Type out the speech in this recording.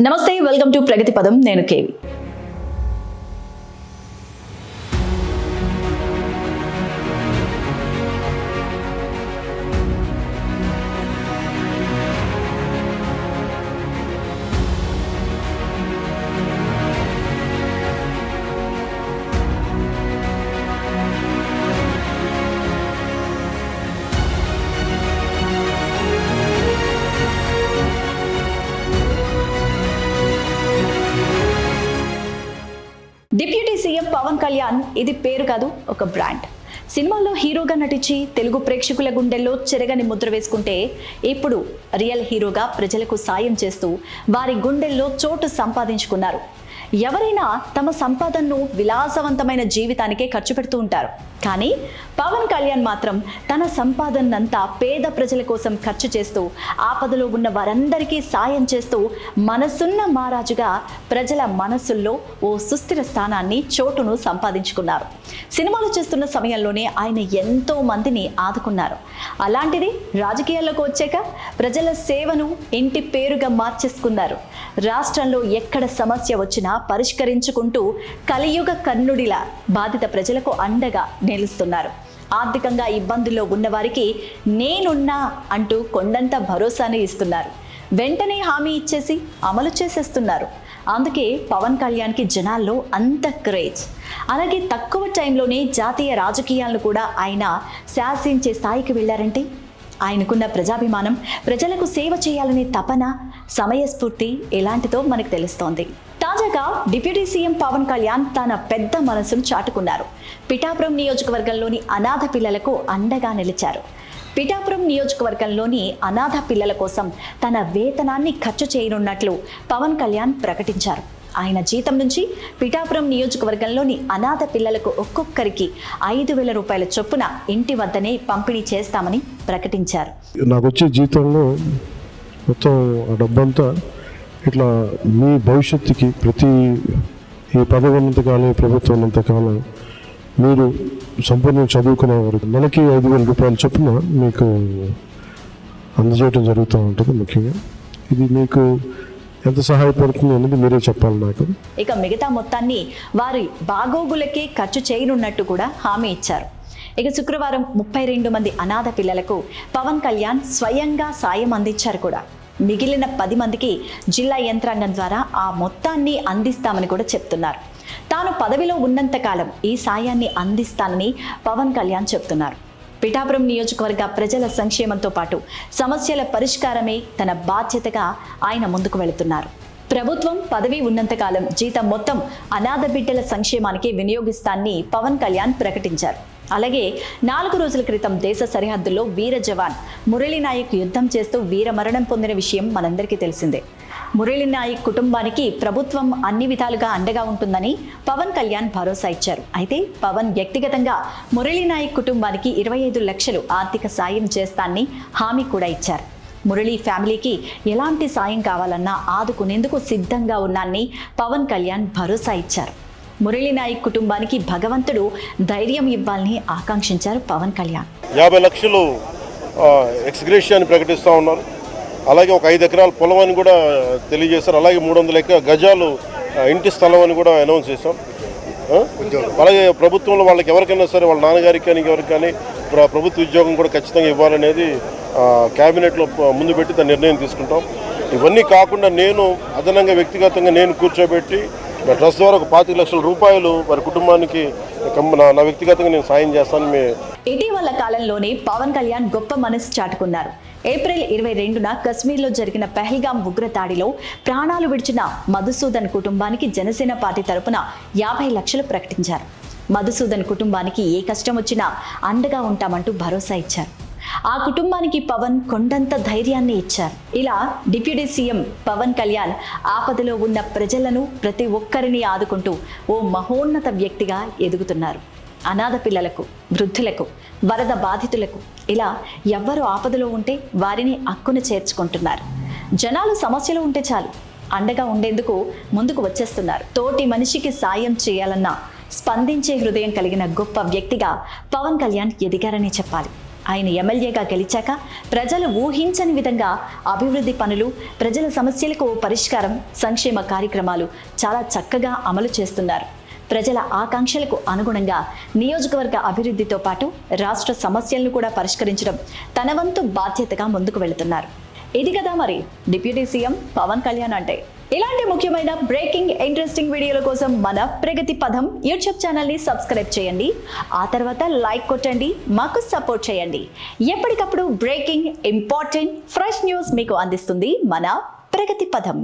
నమస్తే welcome to ప్రగతి పదం. నేను కేవి. కళ్యాణ్ ఇది పేరు కాదు ఒక బ్రాండ్. సినిమాల్లో హీరోగా నటించి తెలుగు ప్రేక్షకుల గుండెల్లో చెరగని ముద్ర వేసుకుంటే ఇప్పుడు రియల్ హీరోగా ప్రజలకు సాయం చేస్తూ వారి గుండెల్లో చోటు సంపాదించుకున్నారు. ఎవరైనా తమ సంపాదనను విలాసవంతమైన జీవితానికే ఖర్చు పెడుతూ ఉంటారు. కానీ పవన్ కళ్యాణ్ మాత్రం తన సంపాదనంతా పేద ప్రజల కోసం ఖర్చు చేస్తూ ఆపదలో ఉన్న వారందరికీ సాయం చేస్తూ మనసున్న మహారాజుగా ప్రజల మనసుల్లో ఓ సుస్థిర స్థానాన్ని చోటును సంపాదించుకున్నారు. సినిమాలు చేస్తున్న సమయంలోనే ఆయన ఎంతో మందిని ఆదుకున్నారు. అలాంటిది రాజకీయాల్లోకి వచ్చాక ప్రజల సేవను ఇంటి పేరుగా మార్చేసుకున్నారు. రాష్ట్రంలో ఎక్కడ సమస్య వచ్చినా పరిష్కరించుకుంటూ కలియుగ కర్ణుడిలా బాధిత ప్రజలకు అండగా నిలుస్తున్నారు. ఆర్థికంగా ఇబ్బందుల్లో ఉన్నవారికి నేనున్నా అంటూ కొండంత భరోసాను ఇస్తున్నారు. వెంటనే హామీ ఇచ్చేసి అమలు చేసేస్తున్నారు. అందుకే పవన్ కళ్యాణ్కి జనాల్లో అంత క్రేజ్. అలాగే తక్కువ టైంలోనే జాతీయ రాజకీయాలను కూడా ఆయన శాసించే స్థాయికి వెళ్ళారంటే ఆయనకున్న ప్రజాభిమానం ప్రజలకు సేవ చేయాలనే తపన సమయస్ఫూర్తి ఎలాంటిదో మనకు తెలుస్తోంది. తాజాగా డిప్యూటీ సీఎం పవన్ కళ్యాణ్ తన పెద్ద మనసును చాటుకున్నారు. పిఠాపురం నియోజకవర్గంలోని అనాథ పిల్లలకు అండగా నిలిచారు. పిఠాపురం నియోజకవర్గంలోని అనాథ పిల్లల కోసం తన వేతనాన్ని ఖర్చు చేయనున్నట్లు పవన్ కళ్యాణ్ ప్రకటించారు. ఆయన జీతం నుంచి పిఠాపురం నియోజకవర్గంలోని అనాథ పిల్లలకు ఒక్కొక్కరికి ఐదు వేల రూపాయల చొప్పున ఇంటి వద్దనే పంపిణీ చేస్తామని ప్రకటించారు. నాకు వచ్చే జీతంలో మొత్తం ఆ డబ్బంతా ఇట్లా మీ భవిష్యత్తుకి ప్రతి ఈ పదవి ఉన్నంత కాలం ప్రభుత్వం ఉన్నంతకాలం మీరు సంపూర్ణ చదువుకునే వరకు నెలకి ఐదు వేల రూపాయలు చొప్పున మీకు అందజేయడం జరుగుతూ ఉంటుంది ముఖ్యంగా. ఇది మీకు ఎంత సహాయపడుతుంది అనేది మీరే చెప్పాలి నాకు. ఇక మిగతా మొత్తాన్ని వారి బాగోగులకే ఖర్చు చేయనున్నట్టు కూడా హామీ ఇచ్చారు. ఇక శుక్రవారం ముప్పై రెండు మంది అనాథ పిల్లలకు పవన్ కళ్యాణ్ స్వయంగా సాయం అందించారు కూడా. మిగిలిన పది మందికి జిల్లా యంత్రాంగం ద్వారా ఆ మొత్తాన్ని అందిస్తామని కూడా చెప్తున్నారు. తాను పదవిలో ఉన్నంతకాలం ఈ సాయాన్ని అందిస్తానని పవన్ కళ్యాణ్ చెప్తున్నారు. పిఠాపురం నియోజకవర్గ ప్రజల సంక్షేమంతో పాటు సమస్యల పరిష్కారమే తన బాధ్యతగా ఆయన ముందుకు వెళుతున్నారు. ప్రభుత్వం పదవి ఉన్నంతకాలం జీతం మొత్తం అనాథ బిడ్డల సంక్షేమానికి వినియోగిస్తానని పవన్ కళ్యాణ్ ప్రకటించారు. అలాగే నాలుగు రోజుల క్రితం దేశ సరిహద్దుల్లో వీర జవాన్ మురళీ నాయక్ యుద్ధం చేస్తూ వీర మరణం పొందిన విషయం మనందరికీ తెలిసిందే. మురళీ నాయక్ కుటుంబానికి ప్రభుత్వం అన్ని విధాలుగా అండగా ఉంటుందని పవన్ కళ్యాణ్ భరోసా ఇచ్చారు. అయితే పవన్ వ్యక్తిగతంగా మురళీ నాయక్ కుటుంబానికి ఇరవై ఐదు లక్షలు ఆర్థిక సాయం చేస్తానని హామీ కూడా ఇచ్చారు. మురళీ ఫ్యామిలీకి ఎలాంటి సాయం కావాలన్నా ఆదుకునేందుకు సిద్ధంగా ఉన్నానని పవన్ కళ్యాణ్ భరోసా ఇచ్చారు. మురళీ నాయక్ కుటుంబానికి భగవంతుడు ధైర్యం ఇవ్వాలని ఆకాంక్షించారు పవన్ కళ్యాణ్. యాభై లక్షలు ఎక్స్గ్రేషియాన్ని ప్రకటిస్తూ ఉన్నారు. అలాగే ఒక ఐదు ఎకరాల పొలం అని కూడా తెలియజేశారు. అలాగే మూడు వందల గజాలు ఇంటి స్థలం అని కూడా అనౌన్స్ చేశాం. అలాగే ప్రభుత్వంలో వాళ్ళకి ఎవరికైనా సరే వాళ్ళ నాన్నగారికి కానీ ఎవరికి కానీ ప్రభుత్వ ఉద్యోగం కూడా ఖచ్చితంగా ఇవ్వాలనేది క్యాబినెట్లో ముందు పెట్టి దాని నిర్ణయం తీసుకుంటాం. ఇవన్నీ కాకుండా నేను అదనంగా వ్యక్తిగతంగా నేను కూర్చోబెట్టి నా ట్రస్ట్ ద్వారా ఒక పాతిక లక్షల రూపాయలు వారి కుటుంబానికి నా నా వ్యక్తిగతంగా నేను సాయం చేస్తాను. మీ ఇటీవల కాలంలోనే పవన్ కళ్యాణ్ గొప్ప మనసు చాటుకున్నారు. ఏప్రిల్ ఇరవై రెండున కశ్మీర్లో జరిగిన పెహల్గాం ఉగ్రదాడిలో ప్రాణాలు విడిచిన మధుసూదన్ కుటుంబానికి జనసేన పార్టీ తరపున యాభై లక్షలు ప్రకటించారు. మధుసూదన్ కుటుంబానికి ఏ కష్టం వచ్చినా అండగా ఉంటామంటూ భరోసా ఇచ్చారు. ఆ కుటుంబానికి పవన్ కొండంత ధైర్యాన్ని ఇచ్చారు. ఇలా డిప్యూటీ సీఎం పవన్ కళ్యాణ్ ఆపదలో ఉన్న ప్రజలను ప్రతి ఒక్కరిని ఆదుకుంటూ ఓ మహోన్నత వ్యక్తిగా ఎదుగుతున్నారు. అనాథ పిల్లలకు వృద్ధులకు వరద బాధితులకు ఇలా ఎవ్వరు ఆపదలో ఉంటే వారిని అక్కున చేర్చుకుంటున్నారు. జనాలు సమస్యలు ఉంటే చాలు. అండగా ఉండేందుకు ముందుకు వచ్చేస్తున్నారు. తోటి మనిషికి సాయం చేయాలన్న స్పందించే హృదయం కలిగిన గొప్ప వ్యక్తిగా పవన్ కళ్యాణ్ ఎదిగారని చెప్పాలి. ఆయన ఎమ్మెల్యేగా గెలిచాక ప్రజలు ఊహించని విధంగా అభివృద్ధి పనులు ప్రజల సమస్యలకు పరిష్కారం సంక్షేమ కార్యక్రమాలు చాలా చక్కగా అమలు చేస్తున్నారు. ప్రజల ఆకాంక్షలకు అనుగుణంగా నియోజకవర్గ అభివృద్ధితో పాటు రాష్ట్ర సమస్యలను కూడా పరిష్కరించడం తన వంతు బాధ్యతగా ముందుకు వెళుతున్నారు. ఇది కదా మరి డిప్యూటీ సీఎం పవన్ కళ్యాణ్ అంటే. ఇలాంటి ముఖ్యమైన బ్రేకింగ్ ఇంట్రెస్టింగ్ వీడియోల కోసం మన ప్రగతి పదం యూట్యూబ్ ఛానల్ని సబ్స్క్రైబ్ చేయండి. ఆ తర్వాత లైక్ కొట్టండి మాకు సపోర్ట్ చేయండి. ఎప్పటికప్పుడు బ్రేకింగ్ ఇంపార్టెంట్ ఫ్రెష్ న్యూస్ మీకు అందిస్తుంది మన ప్రగతి పదం